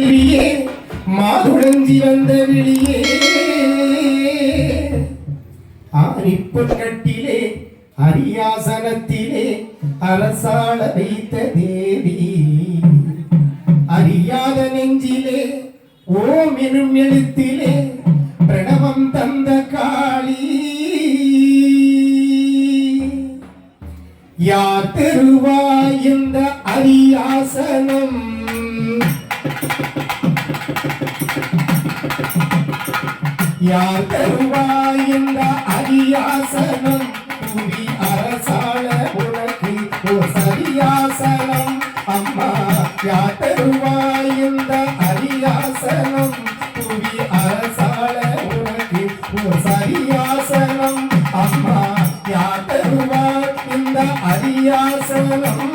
விழியே மாதுளஞ்சி வந்த விழியே ஆரிப்பொன் கட்டிலே அரியாசனத்திலே அரசாள வைத்த தேவி. அறியாத நெஞ்சிலே ஓம் எனும் எழுத்திலே பிரணவம் தந்த காளி. யார் தெருவாய் இந்த அரியாசனம்? யார் தருவாய் இந்த அரியாசனம் புவி அரசாள உனக்கு ஓ சரியாசனம் அம்மா யார் தருவாய் இந்த அரியாசனம் புவி அரசாள உனக்கு ஓ சரியாசனம் அம்மா யார் தருவாய் இந்த அரியாசனம்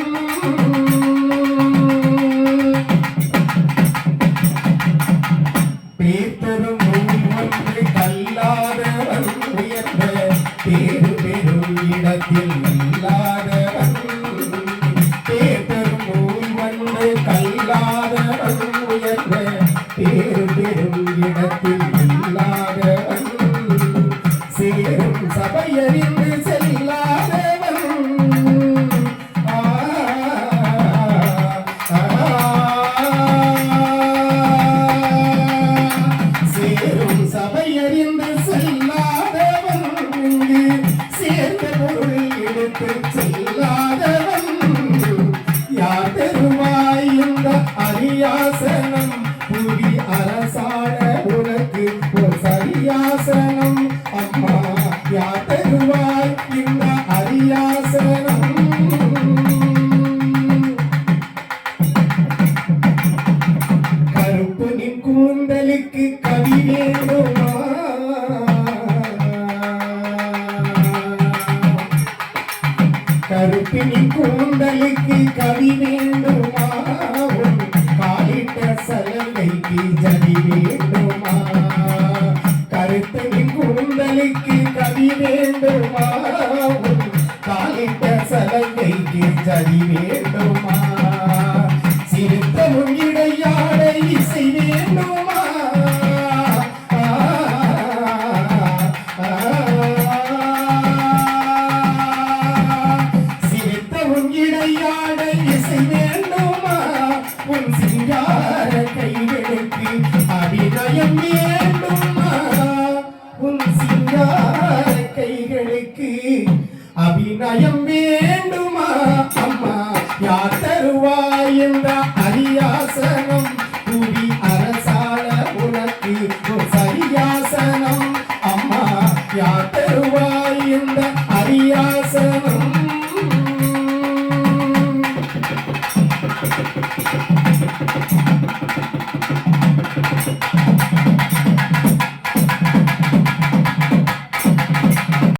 இடத்தில் இல்லாதவன் உயர்ந்த பேரு பெரும் இடத்தில் சரியாசனம் அம்மா யார் தருவாய்? இந்த அரியாசனம். கருப்பனின் கூந்தலுக்கு கவி வேண்டுமா கருப்பினின் கூந்தலுக்கு கவி வேண்டுமா கருத்தனின் கூந்தலுக்கு கவி வேண்டுமா? உன் சலங்கைக்கு ஜதி வேண்டுமா? சிறுத்தமும் இடையாட இசை வேண்டுமா? சிறுத்தமும் இடையாட இசை வேண்டுமா? உன் சிங்கார கை கைகளுக்கு அபிநயம் வேண்டுமா? அம்மா யார் தருவாய் இந்த அரியாசனம்? புவி அரசால உனக்கு சரியாசனம். அம்மா யார் தருவாய்